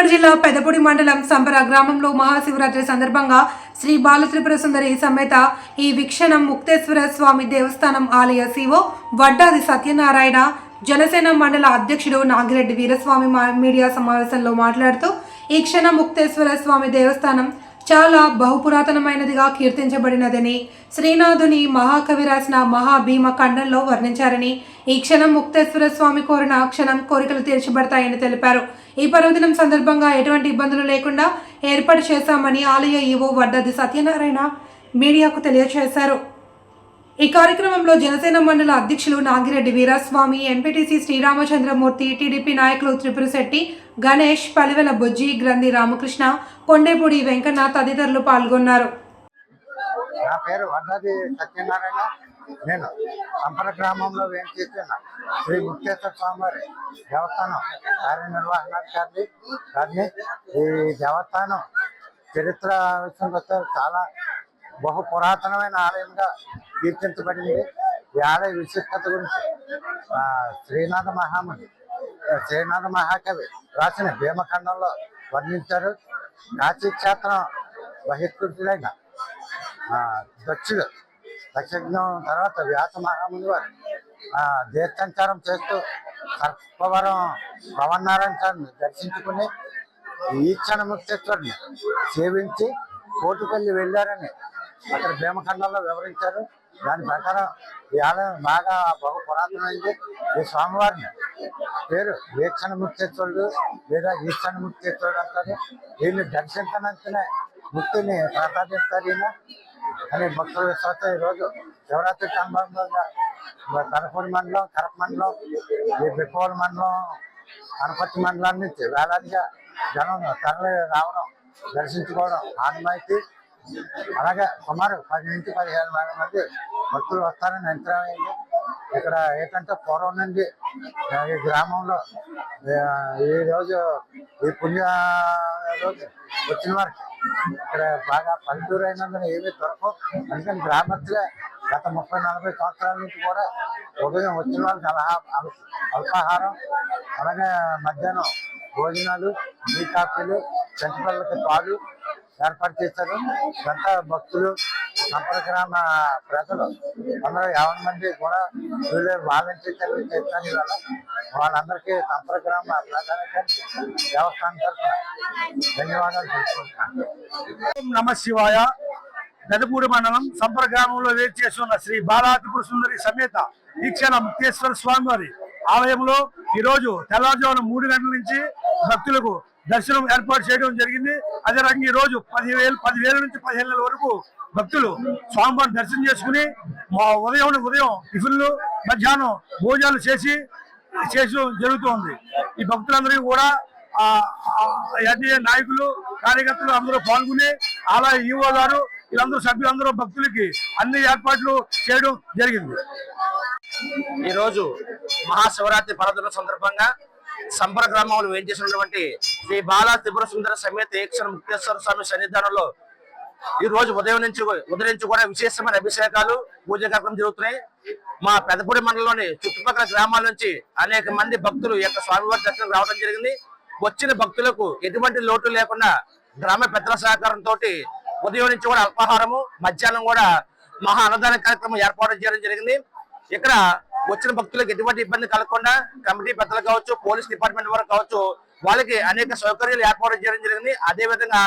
కరీంనగర్ జిల్లా పెదపూడి మండలం సంబర గ్రామంలో మహాశివరాత్రి సందర్భంగా శ్రీ బాలత్రిపుర సుందరి సమేత ఈ వీక్షణం ముక్తేశ్వర స్వామి దేవస్థానం ఆలయ శివో వడ్డాది సత్యనారాయణ జనసేన మండల అధ్యక్షుడు నాగిరెడ్డి వీరస్వామి మా- మీడియా సమావేశంలో మాట్లాడుతూ ఈ క్షణం ముక్తేశ్వర స్వామి దేవస్థానం చాలా బహుపురాతనమైనదిగా కీర్తించబడినదని శ్రీనాథుని మహాకవి రాసిన మహాభీమ ఖండంలో వర్ణించారని ఈ క్షణం ముక్తేశ్వర స్వామి కోరిన క్షణం కోరికలు తీర్చబడతాయని తెలిపారు. ఈ పర్వదినం సందర్భంగా ఎటువంటి ఇబ్బందులు లేకుండా ఏర్పాటు చేశామని ఆలయ ఈవో వడ్డది సత్యనారాయణ మీడియాకు తెలియజేశారు. ఈ కార్యక్రమంలో జనసేన మండల అధ్యక్షులు నాగిరెడ్డి వీరాస్వామి ఎంపీటీసీ శ్రీరామచంద్రమూర్తి టీడీపీ నాయకులు త్రిపురశెట్టి గణేష్ పలివెల బుజ్జి గ్రంథి రామకృష్ణ కొండేపూడి వెంకన్న తదితరులు పాల్గొన్నారు. నా పేరు వడ్డాది సత్యనారాయణ. నేను సంపర గ్రామంలో వేంచేస్తున్న శ్రీ ముక్తేశ్వర స్వామివారి దేవస్థానం కార్యనిర్వహణాధికారి గారిని ఈ దేవస్థానం చరిత్ర విషయంలో చాలా బహు పురాతనమైన ఆలయంగా కీర్తించబడింది ఈ ఆలయ విశిష్టత గురించి శ్రీనాథ మహాముని శ్రీనాథ మహాకవి రాసిన భీమఖండంలో వర్ణించారు. కాశీక్షేత్రం బహిష్కృతులైన దక్షుడు దక్షజ్ఞం తర్వాత వ్యాస మహాముని వారు ఆ, సంచారం చేస్తూ సర్పవరం పవన్నారాయణ స్వామిని దర్శించుకుని ఈక్షణ ముక్తేశ్వరుని సేవించి కోటిపల్లి వెళ్ళారని అక్కడ భీమఖండంలో వివరించారు. దాని ప్రకారం ఈ ఆలయం బాగా బహు పురాతనమైంది. ఈ స్వామివారిని పేరు వీక్షణ ముక్తేశ్వరుడు లేదా ఈక్షణ ముక్తేశ్వరుడు అంటారు. వీళ్ళు దర్శించనంతనే ముక్తిని ప్రసాదిస్తారు ఈయన. అని భక్తుల విశ్వాసం ఈరోజు శివరాత్రి సందర్భంగా కనపూడి మండలం కరప మండలం ఈ బిప్పవల మండలం అనపర్తి మండలం నుంచి వేలాదిగా జనం తరలి రావడం దర్శించుకోవడం ఆనమాయితీ అలాగే సుమారు పది నుంచి పదిహేను వేల మంది భక్తులు వస్తారని అంచనా అయింది ఇక్కడ ఏంటంటే పూర్వం నుండి ఈ గ్రామంలో ఈ రోజు ఈ పుణ్య రోజు వచ్చిన వారికి ఇక్కడ బాగా పల్లెటూరు అయినందున ఏమీ దొరకవు. అందుకని గ్రామస్తులే గత ముప్పై నలభై సంవత్సరాల నుంచి కూడా ఉదయం వచ్చిన వాళ్ళకి అలహా అల్- అల్పాహారం అలాగే మధ్యాహ్నం భోజనాలు టీ కాఫీలు పెంచపిల్లలకి పాలు ఏర్పాటు చేశారు. ఇదంతా భక్తులు సంపర్కరామ ప్రజలు అందరూ యాభై మంది కూడా వీళ్ళు వాలంటీర్ సర్వీస్ చేస్తారు ఇవాళ. వాళ్ళందరికీ సంపర్కరామ ప్రజలకి దేవస్థానం తరఫున ధన్యవాదాలు తెలుసుకుంటున్నాను నమ శివాయ. నదిపూడి మండలం సంప్రగ్రామంలో గ్రామంలో చేస్తున్న శ్రీ బాలాత్రిపుర సుందరి సమేత ఈక్షణ ముక్తేశ్వర స్వామి వారి ఆలయంలో ఈరోజు తెల్లవారుజామున మూడు గంటల నుంచి భక్తులకు దర్శనం ఏర్పాటు చేయడం జరిగింది. అదే రకంగా ఈ రోజు పదివేలు పదివేల నుంచి పదిహేను నెలల వరకు భక్తులు స్వామివారిని దర్శనం చేసుకుని మా ఉదయం ఉదయం టిఫిన్లు మధ్యాహ్నం భోజనాలు చేసి చేయడం జరుగుతోంది. ఈ భక్తులందరికీ కూడా ఆ ఎన్డీఏ నాయకులు కార్యకర్తలు అందరూ పాల్గొని అలా ఈవో గారు వీళ్ళందరూ సభ్యులందరూ భక్తులకి అన్ని ఏర్పాట్లు చేయడం జరిగింది. ఈ రోజు మహాశివరాత్రి పర్వదిన సందర్భంగా సంపర గ్రామంలో వేయించేసినటువంటి శ్రీ బాలా త్రిపుర సుందర సమేత ఏక్షర ముక్తేశ్వర స్వామి సన్నిధానంలో ఈ రోజు ఉదయం నుంచి ఉదయం నుంచి కూడా విశేషమైన అభిషేకాలు పూజ కార్యక్రమం జరుగుతున్నాయి. మా పెదపూడి మండలంలోని చుట్టుపక్కల గ్రామాల నుంచి అనేక మంది భక్తులు యొక్క స్వామివారి దర్శనం రావడం జరిగింది. వచ్చిన భక్తులకు ఎటువంటి లోటు లేకుండా గ్రామ పెద్దల సహకారంతో ఉదయం నుంచి కూడా అల్పాహారము మధ్యాహ్నం కూడా మహా అన్నదాన కార్యక్రమం ఏర్పాటు చేయడం జరిగింది. ఇక్కడ వచ్చిన భక్తులకు ఎటువంటి ఇబ్బంది కలగకుండా కమిటీ పెద్దలు కావచ్చు పోలీస్ డిపార్ట్మెంట్ వారు కావచ్చు వాళ్ళకి అనేక సౌకర్యాలు ఏర్పాటు చేయడం జరిగింది. అదే విధంగా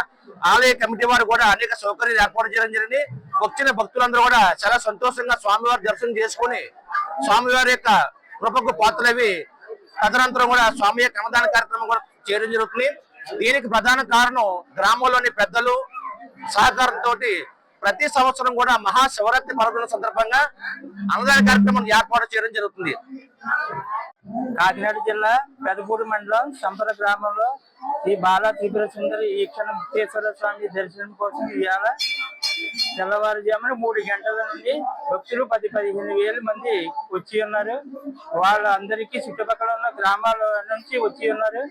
ఆలయ కమిటీ వారు కూడా అనేక సౌకర్యాలు ఏర్పాటు చేయడం జరిగింది. వచ్చిన భక్తులందరూ కూడా చాలా సంతోషంగా స్వామివారి దర్శనం చేసుకుని స్వామివారి యొక్క కృపకు పాత్రలవి తదనంతరం కూడా స్వామి యొక్క అన్నదాన కార్యక్రమం కూడా చేయడం జరుగుతుంది. దీనికి ప్రధాన కారణం గ్రామంలోని పెద్దలు సహకారంతో ప్రతి సంవత్సరం కూడా మహాశివరాత్రి పర్వదిన సందర్భంగా అన్నదాన కార్యక్రమం ఏర్పాటు చేయడం జరుగుతుంది. కాకినాడ జిల్లా పెదపూడి మండలం సంపద గ్రామంలో ఈ బాలా త్రిపుర సుందరి క్షణం ముక్తేశ్వర స్వామి దర్శనం కోసం ఇవాళ తెల్లవారుజామున మూడు గంటల నుండి భక్తులు పది పదిహేను వేల మంది వచ్చి ఉన్నారు. వాళ్ళందరికీ చుట్టుపక్కల ఉన్న గ్రామాల నుంచి వచ్చి ఉన్నారు.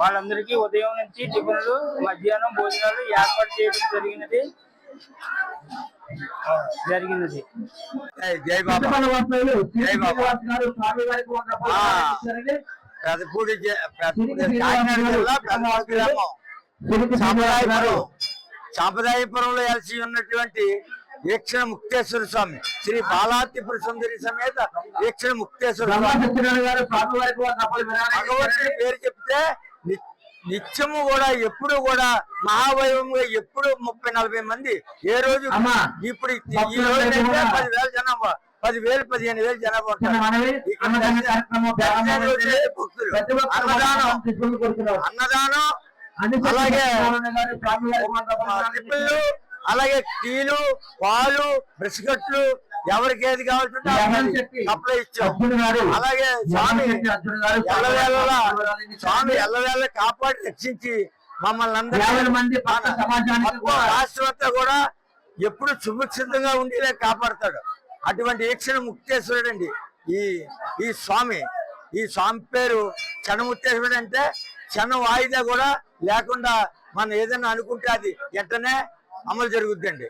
వాళ్ళందరికీ ఉదయం నుంచి టిఫిన్లు మధ్యాహ్నం భోజనాలు ఏర్పాటు చేయడం జరిగినది. జరిగినది. జై బాబా. జై బాబా. సాంప్రదాయపురం సాంప్రదాయపురంలో వెలిసి ఉన్నటువంటి వీక్షణ ముక్తేశ్వర స్వామి శ్రీ బాలాత్రిపుర సుందరి సమేత వీక్షణ ముక్తేశ్వర స్వామి. భగవంతుడి పేరు చెప్తే నిత్యము కూడా ఎప్పుడు కూడా మహావైభవంగా ఎప్పుడు ముప్పై నలభై మంది ఏ రోజు ఇప్పుడు ఈ రోజు పదివేల జనాభా పదివేలు పదిహేను వేలు జనాభా అన్నదాన. అన్నదానం. అలాగే అలాగే టీలు పాలు బిస్కెట్లు ఎవరికి ఏది కావాల్సింటే సప్లై ఇచ్చాం. అలాగే స్వామి ఎల్లవేళలా స్వామి ఎల్లవేళ కాపాడి రక్షించి మమ్మల్ని యాభై అందరినీ మంది కూడా ఎప్పుడు సుభిక్షితంగా ఉండేలా కాపాడతాడు. అటువంటి ఈక్షణ ముక్తేశ్వరుడు అండి ఈ ఈ స్వామి ఈ స్వామి పేరు చనముక్తేశ్వరుడు అంటే క్షణ వాయిదా కూడా లేకుండా మనం ఏదైనా అనుకుంటే అది వెంటనే అమలు జరుగుద్దండి.